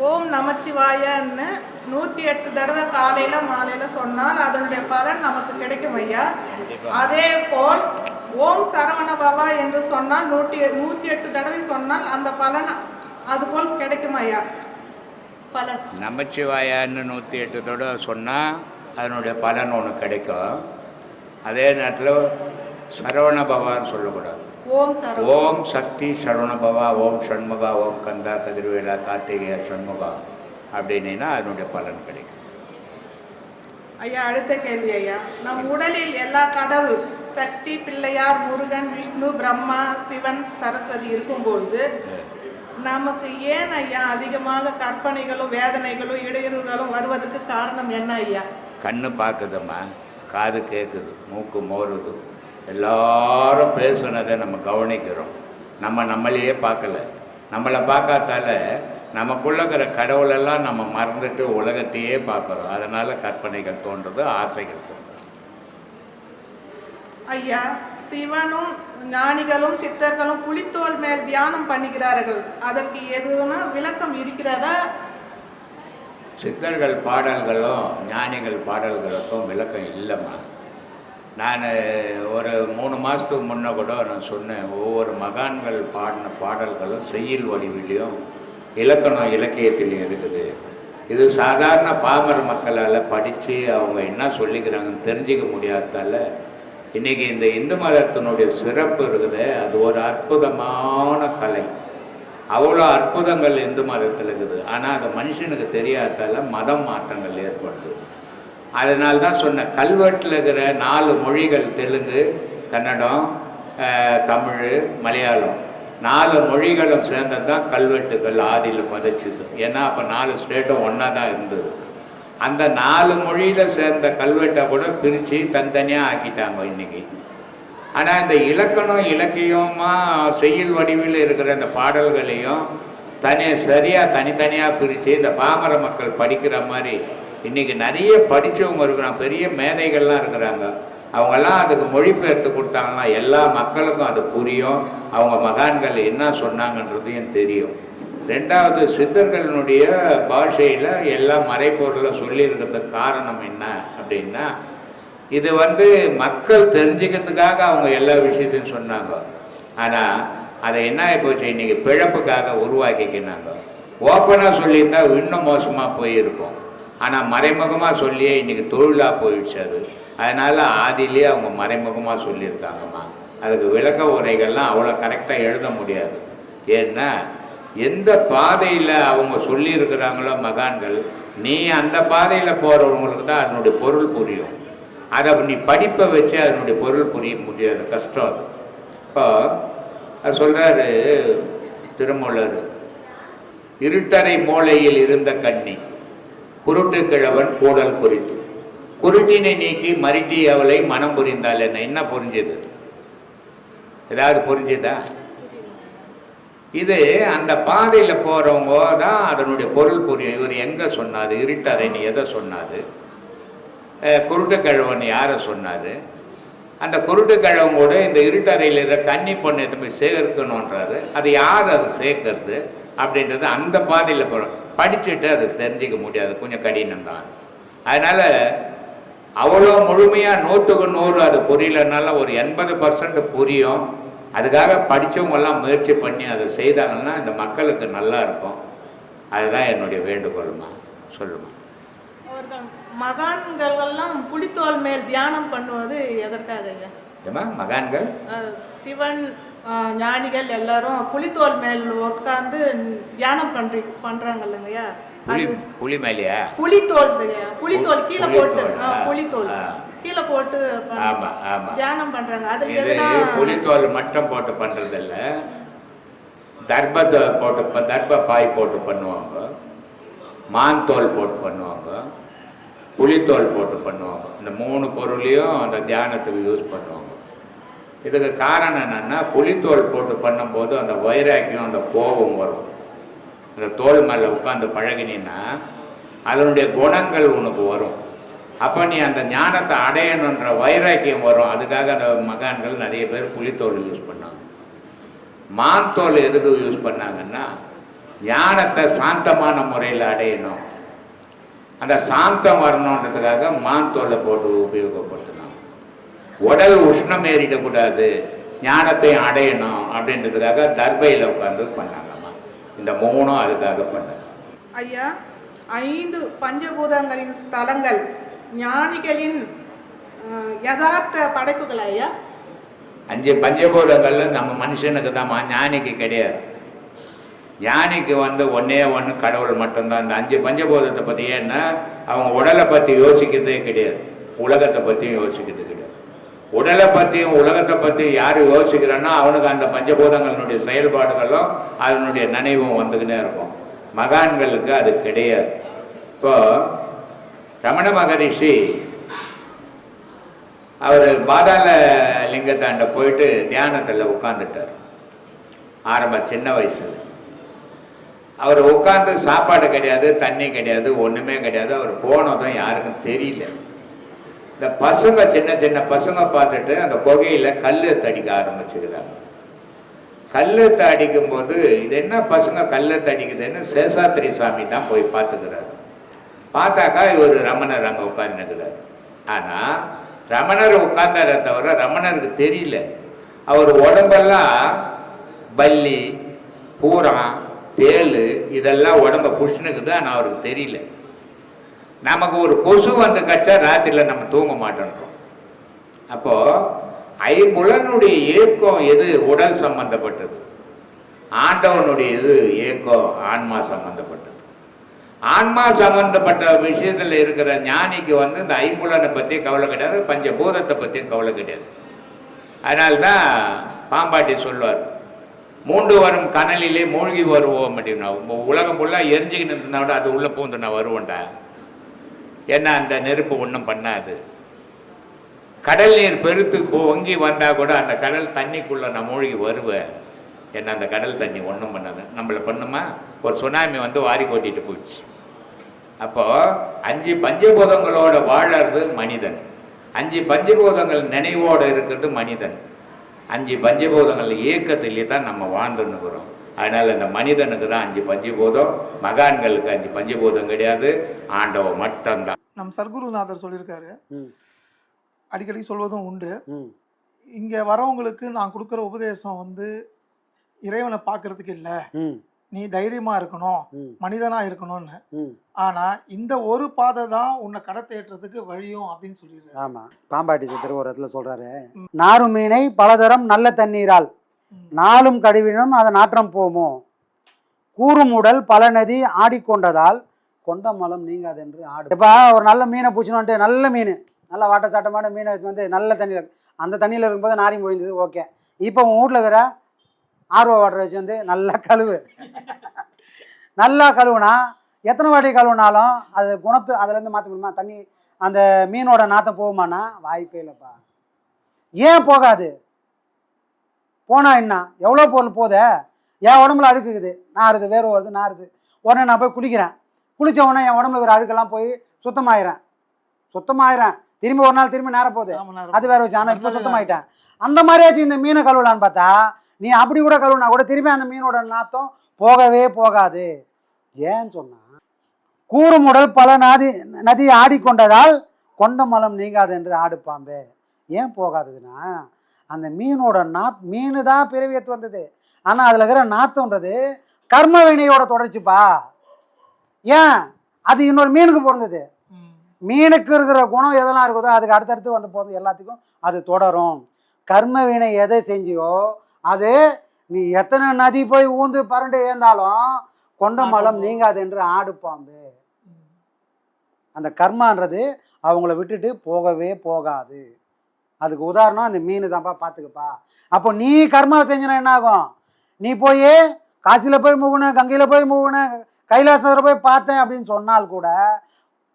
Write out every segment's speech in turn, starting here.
ஓம் நமச்சிவாயன்னு நூற்றி எட்டு தடவை காலையில் மாலையில் சொன்னால் அதனுடைய பலன் நமக்கு கிடைக்கும் ஐயா. அதே போல் ஓம் சரவண பவா என்று சொன்னால் நூற்றி நூற்றி எட்டு தடவை சொன்னால் அந்த பலன் அதுபோல் கிடைக்கும் ஐயா. பலன். நமச்சிவாயான்னு நூற்றி எட்டு தடவை சொன்னால் அதனுடைய பலன் ஒன்று கிடைக்கும். அதே நேரத்தில் சரவண பவான்னு சொல்லக்கூடாது. ஓம் சக்தி சரவண பவா ஓம் ஷண்முகா ஓம் கந்தா கதிர்வேலா கார்த்திகேய ஷண்முகா அப்படின்னா அதனுடைய பலன் கிடைக்கும். ஐயா அடுத்த கேள்வி ஐயா. நம் உடலில் எல்லா கடவுள் சக்தி பிள்ளையார் முருகன் விஷ்ணு பிரம்மா சிவன் சரஸ்வதி இருக்கும்பொழுது நமக்கு ஏன் ஐயா அதிகமாக கற்பனைகளும் வேதனைகளும் இடையூறுகளும் வருவதற்கு காரணம் என்ன ஐயா? கண்ணு பார்க்குதும்மா காது கேட்குது மூக்கு மோருது. எல்லாரும் பேசுனதை நம்ம கவனிக்கிறோம். நம்ம நம்மளையே பார்க்கல. நம்மளை பார்க்காதால நமக்குள்ள இருக்கிற கடவுளெல்லாம் நம்ம மறந்துட்டு உலகத்தையே பார்க்குறோம். அதனால் கற்பனைகள் தோன்றுது ஆசைகள் ஐயா சிவனும் ஞானிகளும் சித்தர்களும் புலித்தோல் மேல் தியானம் பண்ணுகிறார்கள். அதற்கு எதுவும்னா விளக்கம் இருக்கிறதா? சித்தர்கள் பாடல்களும் ஞானிகள் பாடல்களுக்கும் விளக்கம் இல்லைம்மா. நான் ஒரு மூணு மாதத்துக்கு முன்ன கூட நான் சொன்னேன் ஒவ்வொரு மகான்கள் பாடின பாடல்களும் செய்யுள் வடிவிலையும் இலக்கணம் இலக்கியத்திலையும் இருக்குது. இது சாதாரண பாமர மக்களால் படித்து அவங்க என்ன சொல்லிக்கிறாங்கன்னு தெரிஞ்சிக்க முடியாததால இன்றைக்கி இந்த இந்து மதத்தினுடைய சிறப்பு இருக்குது அது ஒரு அற்புதமான கலை. அவ்வளோ அற்புதங்கள் இந்து மதத்தில் இருக்குது. ஆனால் அது மனுஷனுக்கு தெரியாததால் மதம் மாற்றங்கள் ஏற்படுது. அதனால தான் சொன்னேன் கல்வெட்டில் இருக்கிற நாலு மொழிகள் தெலுங்கு கன்னடம் தமிழ் மலையாளம். நாலு மொழிகளும் சேர்ந்தது தான் கல்வெட்டுகள் ஆதியில் பதிச்சுது. ஏன்னா அப்போ நாலு ஸ்டேட்டும் ஒன்றா தான் இருந்தது. அந்த நாலு மொழியில் சேர்ந்த கல்வெட்டை கூட பிரித்து தனித்தனியாக ஆக்கிட்டாங்க இன்றைக்கி ஆனால் இந்த இலக்கணம் இலக்கியமாக செய்யுள் வடிவில் இருக்கிற இந்த பாடல்களையும் தனி சரியாக தனித்தனியாக பிரித்து இந்த பாமர மக்கள் படிக்கிற மாதிரி இன்றைக்கி நிறைய படித்தவங்க இருக்கிறாங்க பெரிய மேதைகள்லாம் இருக்கிறாங்க. அவங்கெல்லாம் அதுக்கு மொழிபெயர்த்து கொடுத்தாங்கன்னா எல்லா மக்களுக்கும் அது புரியும். அவங்க மகான்கள் என்ன சொன்னாங்கன்றதையும் தெரியும். ரெண்டாவது சித்தர்களினுடைய பாஷையில் எல்லா மறைப்பொருளை சொல்லியிருக்கிறதுக்கு காரணம் என்ன அப்படின்னா இது வந்து மக்கள் தெரிஞ்சுக்கிறதுக்காக அவங்க எல்லா விஷயத்தையும் சொன்னாங்க. ஆனால் அதை என்ன ஆகிப்போச்சு இன்றைக்கி பிழப்புக்காக உருவாக்கிக்கினாங்க. ஓப்பனாக சொல்லியிருந்தா இன்னும் மோசமாக போயிருக்கும். ஆனால் மறைமுகமாக சொல்லியே இன்றைக்கி தொழிலாக போயிடுச்சு அது. அதனால் ஆதியிலே அவங்க மறைமுகமாக சொல்லியிருக்காங்கம்மா. அதுக்கு விளக்க உரைகள்லாம் அவ்வளோ கரெக்டாக எழுத முடியாது. ஏன்னா எந்த பாதையில் அவங்க சொல்லியிருக்கிறாங்களோ மகான்கள் நீ அந்த பாதையில் போகிறவங்களுக்கு தான் அதனுடைய பொருள் புரியும். அதை நீ படிப்பை வச்சு அதனுடைய பொருள் புரிய முடியாது. கஷ்டம் அது. இப்போ அது சொல்கிறாரு திருமூலர் இருட்டறை மூலையில் இருந்த கண்ணி குருட்டு கிழவன் கூடல் குறித்து. குருட்டினை நீக்கி மருட்டி அவளை மனம் புரிந்தால் என்ன? என்ன புரிஞ்சுது? ஏதாவது புரிஞ்சுதா? இது அந்த பாதையில் போகிறவங்க தான் அதனுடைய பொருள் புரியும் இவர் எங்கே சொன்னார்? இருட்டறை நீ எதை சொன்னார்? குருட்டு கிழவன் யாரை சொன்னார்? அந்த குருட்டு கிழவன் கூட இந்த இருட்டறையில் இருக்கிற கன்னி பொண்ணு எடுத்து போய் சேர்க்கணுன்றாரு அது யார்? அது சேர்க்கறது. அப்படின்றது அந்த பாதையில் போகிறோம் படிச்சுட்டு அதை தெரிஞ்சிக்க முடியாது. கொஞ்சம் கடினம் தான். அதனால் அவ்வளோ முழுமையாக நூற்றுக்கு நூறு அது புரியலனால ஒரு எண்பது பர்சன்ட் புரியும். அதுக்காக படித்தவங்கெல்லாம் முயற்சி பண்ணி அதை செய்தாங்கன்னா இந்த மக்களுக்கு நல்லா இருக்கும். அதுதான் என்னுடைய வேண்டுகோள்மா? சொல்லுமா? அவர்கள் மகான்கள் எல்லாம் புலித்தோல் மேல் தியானம் பண்ணுவது எதற்காக ஐயா? மகான்கள்? சிவன் ஞானிகள் எல்லாரும் புலித்தோல் மேல் உட்கார்ந்து தியானம் பண்றி பண்றாங்க இல்லைங்கய்யா புலி புலி மேலேயா? புலித்தோல். புலித்தோல் கீழே போட்டு புலித்தோல். கீழே போட்டு பண்- ஆமா ஆமா. தியானம் பண்றாங்க. அதுல எதுனா புலித்தோல் மட்டும் போட்டு பண்றதில்ல. தர்பத்தை போட்டு ப- தர்ப பாய் போட்டு பண்ணுவாங்க. மான் தோல் போட்டு பண்ணுவாங்க. புலித்தோல் போட்டு பண்ணுவாங்க. இந்த மூணு பொருளையும் அந்த தியானத்துக்கு யூஸ் பண்ணுவாங்க. இதுக்கு காரணம் என்னென்னா புலித்தோல் போட்டு பண்ணும்போது அந்த வைராக்கியம் அந்த கோபம் வரும். அந்த தோல் மேலே உட்காந்து பழகினீன்னா அதனுடைய குணங்கள் உனக்கு வரும். அப்போ நீ அந்த ஞானத்தை அடையணுன்ற வைராக்கியம் வரும். அதுக்காக அந்த மகான்கள் நிறைய பேர் புலித்தோல் யூஸ் பண்ணாங்க. மான் தோல் எதுக்கு யூஸ் பண்ணாங்கன்னா ஞானத்தை சாந்தமான முறையில் அடையணும். அந்த சாந்தம் வரணுன்றதுக்காக மான் தோலை போட்டு உபயோகப்படுத்தணும். உடல் உஷ்ணம் ஏறிடக்கூடாது ஞானத்தை அடையணும் அப்படின்றதுக்காக தர்பையில் உட்காந்து பண்ணாங்கம்மா. இந்த மூணும் அதுக்காக பண்ணாங்க ஐயா ஐந்து பஞ்சபூதங்களின் ஸ்தலங்கள் ஞானிகளின் யதார்த்த படைப்புகள் ஐயா? அஞ்சு பஞ்சபூதங்கள்ல நம்ம மனுஷனுக்கு தான் ஞானிக்கு கிடையாது. ஞானிக்கு வந்து ஒன்னே ஒன்று கடவுள் மட்டும்தான். இந்த அஞ்சு பஞ்சபூதத்தை பற்றி ஏன்னா அவங்க உடலை பற்றி யோசிக்கிறதே கிடையாது. உலகத்தை பற்றியும் யோசிக்கிறது கிடையாது. உடலை பற்றியும் உலகத்தை பற்றி யார் யோசிக்கிறானோ அவனுக்கு அந்த பஞ்சபூதங்களினுடைய செயல்பாடுகளும் அதனுடைய நினைவும் வந்துக்கினே இருக்கும். மகான்களுக்கு அது கிடையாது. இப்போ ரமண மகரிஷி அவர் பாதாள லிங்கத்தாண்ட போயிட்டு தியானத்தில் உட்காந்துட்டார் ஆரம்ப சின்ன வயசில். அவர் உட்காந்து சாப்பாடு கிடையாது தண்ணி கிடையாது ஒன்றுமே கிடையாது. அவர் போனதும் யாருக்கும் தெரியல. இந்த பசங்க சின்ன சின்ன பசங்க பார்த்துட்டு அந்த குகையில் கல் தடிக்க ஆரம்பிச்சுக்கிறாங்க. கல் தடிக்கும்போது இது என்ன பசங்க கல் தடிக்குதுன்னு சேஷாத்திரி சாமி தான் போய் பார்த்துக்கிறார். பார்த்தாக்கா இவர் ரமணர் அங்கே உட்கார்ந்துக்கிறார். ஆனால் ரமணர் உட்கார்ந்தாரே தவிர ரமணருக்கு தெரியல. அவர் உடம்பெல்லாம் பல்லி பூரம் தேல் இதெல்லாம் உடம்ப புஷ்ணுக்குது ஆனால் அவருக்கு தெரியல. நமக்கு ஒரு கொசு வந்து கச்சா ராத்திரியில் நம்ம தூங்க மாட்டோம் அப்போது ஐம்புலனுடைய ஏக்கம் எது? உடல் சம்பந்தப்பட்டது. ஆண்டவனுடைய இது ஏக்கம் ஆன்மா சம்பந்தப்பட்டது. ஆன்மா சம்பந்தப்பட்ட விஷயத்தில் இருக்கிற ஞானிக்கு வந்து இந்த ஐம்புலனை பற்றி கவலை கிடையாது பஞ்சபூதத்தை பற்றியும் கவலை கிடையாது. அதனால்தான் பாம்பாட்டி சொல்லுவார் மூன்று வரும் கனலிலே மூழ்கி வருவோம் அப்படின்னா உலகம் ஃபுல்லாக எரிஞ்சுக்கிட்டு இருந்தா விட அது உள்ளே பூந்து நான் வருவேன்டா. ஏன்னா அந்த நெருப்பு ஒன்றும் பண்ணாது. கடல் நீர் பெருத்து பொங்கி வந்தால் கூட அந்த கடல் தண்ணிக்குள்ளே நான் மூழ்கி வருவேன். ஏன்னா அந்த கடல் தண்ணி ஒன்றும் பண்ணாது. நம்மளை பண்ணுமா? ஒரு சுனாமி வந்து வாரி கொட்டிட்டு போயிடுச்சு. அப்போது அஞ்சு பஞ்சபூதங்களோட வாழறது மனிதன். அஞ்சு பஞ்சபூதங்கள் நினைவோடு இருக்கிறது மனிதன். அஞ்சு பஞ்சபூதங்கள் இயக்கத்திலே தான் நம்ம வாழ்ந்துன்னுக்கிறோம். அதனால் இந்த மனிதனுக்கு தான் அஞ்சு பஞ்சபூதம் மகான்களுக்கு அஞ்சு பஞ்சபூதம் கிடையாது. ஆண்டவன் மட்டும்தான். நம் சர்க்குருநாதர் சொல்லியிருக்காரு. அடிக்கடி சொல்வதும் உண்டு. இங்கே வரவங்களுக்கு நான் கொடுக்குற உபதேசம் வந்து இறைவனை பார்க்கறதுக்கு இல்லை. நீ தைரியமாக இருக்கணும். மனிதனாக இருக்கணும்னு. ஆனால் இந்த ஒரு பாதை தான் உன்னை கடத்தேற்றதுக்கு வழியும் அப்படின்னு சொல்லிடுறாரு. ஆமாம் பாம்பாட்டி சித்தர் ஒரு இடத்துல சொல்கிறாரு நாரும் மீனை பலதரம் நல்ல தண்ணீரால். நாளும் கழுவினும் அதன் நாற்றம் போமோ? கூறும் உடல் பல நதி ஆடிக்கொண்டதால் கொண்ட மலம் நீங்காதென்று ஆடு. இப்போ ஒரு நல்ல மீனை பிடிச்சணுன்ட்டு நல்ல மீன். நல்ல வாட்ட சாட்டமான மீனை வந்து நல்ல தண்ணியில் அந்த தண்ணியில் இருக்கும்போது நாரி போயிருந்தது ஓகே. இப்போ உன் வீட்டில் இருக்கிற ஆர்வ வாட்டர் வச்சு வந்து நல்லா கழுவு. நல்லா கழுவுனா எத்தனை வாட்டி கழுவுனாலும் அது குணத்து அதுலேருந்து மாற்ற முடியுமா? தண்ணி அந்த மீனோட நாற்றம் போகுமானா வாய்ப்பே இல்லைப்பா. ஏன் போகாது? போனா என்ன? எவ்வளோ பொருள் போதே என் உடம்புல அழுக்குக்குது நாறுது வேர்வை வருது நாறுது உடனே நான் போய் குளிக்கிறேன். குளிச்ச உடனே என் உடம்புல இருக்கிற அழுக்கெல்லாம் போய் சுத்தமாயிறேன் சுத்தமாயிறேன் திரும்பி ஒரு நாள் திரும்பி நேர போகுது. அது வேற வச்சு ஆனால் இப்போ சுத்தமாயிட்டேன். அந்த மாதிரியாச்சும் இந்த மீனை கழுவலான்னு பார்த்தா நீ அப்படி கூட கழுவுனா கூட திரும்பி அந்த மீனோட நாத்தம் போகவே போகாது. ஏன்னு சொன்னா கூறுமுடல் பல நதி நதி ஆடிக்கொண்டதால் கொண்ட மலம் நீங்காது என்று ஆடுப்பாம்பே. ஏன் போகாததுன்னா அந்த மீனோட நாத் மீன் தான் பிறவியத்து வந்தது. ஆனால் அதில் இருக்கிற நாத்தம்ன்றது கர்ம வினையோட தொடர்ச்சிப்பா. ஏன்? அது இன்னொரு மீனுக்கு பிறந்தது. மீனுக்கு இருக்கிற குணம் எதெல்லாம் இருக்குதோ அதுக்கு அடுத்தடுத்து வந்து போகிறது எல்லாத்துக்கும் அது தொடரும். கர்ம வினை எதை செஞ்சியோ அது நீ எத்தனை நதி போய் ஊந்து பரண்டு ஏந்தாலும் கொண்ட மலம் நீங்காது என்று ஆடு பாம்பு. அந்த கர்மான்றது அவங்கள விட்டுட்டு போகவே போகாது. அதுக்கு உதாரணம் அந்த மீன் தான்ப்பா பார்த்துக்கப்பா அப்போ நீ கர்மா செஞ்சினா என்ன ஆகும் நீ போய் காசியில் போய் மூகுன கங்கையில் போய் மூகுன கைலாசத்தில் போய் பார்த்தேன் அப்படின்னு சொன்னால் கூட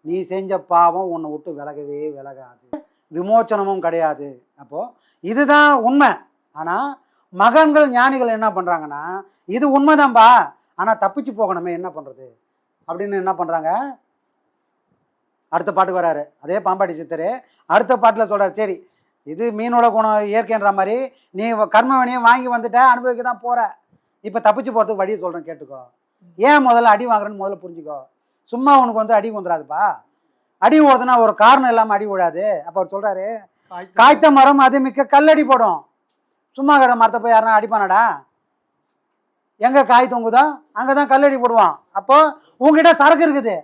நீ செஞ்ச பாவம் உன்னை விட்டு விலகவே விலகாது. விமோச்சனமும் கிடையாது. அப்போது இதுதான் உண்மை. ஆனால் மகன்கள் ஞானிகள் என்ன பண்ணுறாங்கன்னா இது உண்மைதான்பா. ஆனால் தப்பிச்சு போகணுமே என்ன பண்ணுறது அப்படின்னு என்ன பண்ணுறாங்க அடுத்த பாட்டுக்கு வராரு. அதே பாம்பாட்டி சித்தர் அடுத்த பாட்டில் சொல்கிறார் சரி இது மீனோட குணம் இயற்கைன்ற மாதிரி. நீ கர்ம வினையை வாங்கி வந்துட்ட அனுபவிக்க தான் போகிற இப்போ தப்பிச்சு போகிறதுக்கு வழியை சொல்கிறேன் கேட்டுக்கோ. ஏன் முதல்ல அடி வாங்குறேன்னு முதல்ல புரிஞ்சுக்கோ. சும்மா உனக்கு வந்து அடி வந்துடாதுப்பா அடி ஓடுதுன்னா ஒரு காரணம் இல்லாமல் அடி விடாது அப்போ அவர் சொல்கிறாரு காய்த்த மரம் அது மிக்க கல்லடி போடும். சும்மா கிட மரத்தை போய் யாருன்னா அடிப்பானடா? எங்கே காய் தொங்குதோ அங்கே தான் கல்லடி போடுவான். அப்போ உங்ககிட்ட சரக்கு இருக்குது.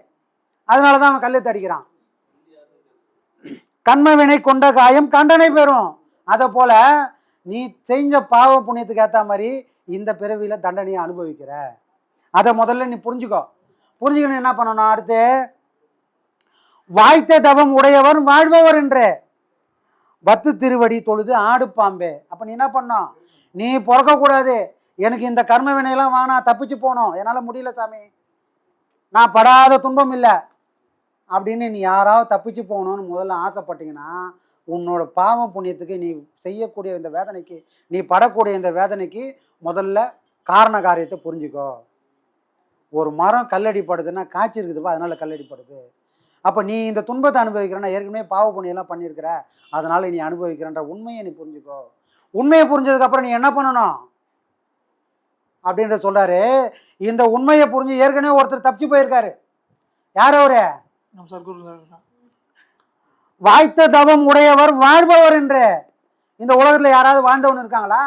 அதனால தான் அவன் கல்லெத்து அடிக்கிறான். கண்மவினை கொண்ட காயம் கண்டனை பெறும். அதை போல நீ செஞ்ச பாவ புண்ணியத்துக்கு ஏற்ற மாதிரி இந்த பிறவியில் தண்டனையை அனுபவிக்கிற. அதை முதல்ல நீ புரிஞ்சுக்கோ. புரிஞ்சுக்கணும் என்ன பண்ணணும்? அடுத்து வாய்த்த தவம் உடையவர் வாழ்பவர் என்று. பத்து திருவடி தொழுது ஆடு பாம்பே. அப்போ நீ என்ன பண்ணோம் நீ பிறக்கக்கூடாது. எனக்கு இந்த கர்ம வினையெல்லாம் வேணாம் தப்பிச்சு போகணும். என்னால் முடியல சாமி. நான் படாத துன்பம் இல்லை. அப்படின்னு நீ யாராவது தப்பிச்சு போகணும்னு முதல்ல ஆசைப்பட்டீங்கன்னா உன்னோட பாவம் புண்ணியத்துக்கு நீ செய்யக்கூடிய இந்த வேதனைக்கு நீ படக்கூடிய இந்த வேதனைக்கு முதல்ல காரண காரியத்தை புரிஞ்சுக்கோ. ஒரு மரம் கல்லடிப்படுதுன்னா காய்ச்சி இருக்குதுப்பா அதனால் கல்லடிப்படுது. அப்போ நீ இந்த துன்பத்தை அனுபவிக்கிறேன்னா ஏற்கனவே பாவ புண்ணியெல்லாம் பண்ணியிருக்கிற அதனால் நீ அனுபவிக்கிறன்ற உண்மையை நீ புரிஞ்சுக்கோ. உண்மையை புரிஞ்சதுக்கப்புறம் நீ என்ன பண்ணணும்? அப்படின்ற சொல்கிறாரு இந்த உண்மையை புரிஞ்சு ஏற்கனவே ஒருத்தர் தப்பிச்சு போயிருக்காரு. யார் அவரு? நம்ம சர்க்குரு வாய்த்த தவம் உடையவர் வாழ்பவர் என்று இந்த உலகத்துல யாராவது வாழ்ந்தவன் இருக்காங்களா?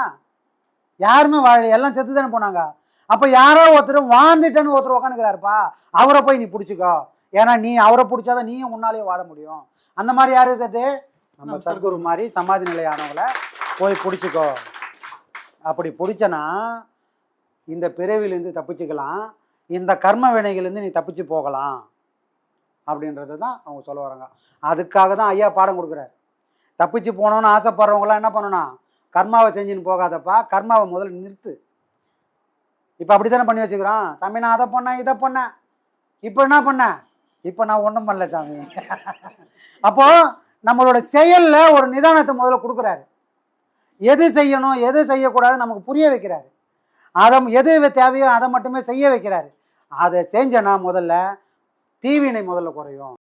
யாருமே வாழ எல்லாம் செத்து தானே போனாங்க. அப்ப யாரோ ஒருத்தர் வாழ்ந்துட்டேன்னு ஒருத்தர் உட்காந்துக்கிறாருப்பா அவரை போய் நீ பிடிச்சிக்கோ. ஏன்னா நீ அவரை பிடிச்சாதான் நீயும் உன்னாலேயே வாழ முடியும். அந்த மாதிரி யாரு இருக்கிறது? நம்ம நம்ம சர்க்குரு மாதிரி சமாதி நிலையானவங்கள போய் பிடிச்சிக்கோ. அப்படி பிடிச்சனா இந்த பிறவிலேருந்து தப்பிச்சுக்கலாம். இந்த கர்ம வினைகள்லேருந்து நீ தப்பிச்சு போகலாம். அப்படின்றது தான் அவங்க சொல்ல வராங்க. அதுக்காக தான் ஐயா பாடம் கொடுக்குறாரு. தப்பிச்சு போகணும்னு ஆசைப்படுறவங்களாம் என்ன பண்ணணும் கர்மாவை செஞ்சுன்னு போகாதப்பா கர்மாவை முதல்ல நிறுத்து. இப்போ அப்படி தானே பண்ணி வச்சுக்கிறோம்? சாமி நான் அதை பண்ணேன் இதை பண்ணேன். இப்போ என்ன பண்ணேன் இப்போ நான் ஒன்றும் பண்ணல சாமி. அப்போது நம்மளோட செயலில் ஒரு நிதானத்தை முதல்ல கொடுக்குறாரு. எது செய்யணும் எது செய்யக்கூடாது நமக்கு புரிய வைக்கிறாரு. அதை எது தேவையோ அதை மட்டுமே செய்ய வைக்கிறாரு. அதை செஞ்சேன்னா முதல்ல தீவினை முதல்ல குறையும்.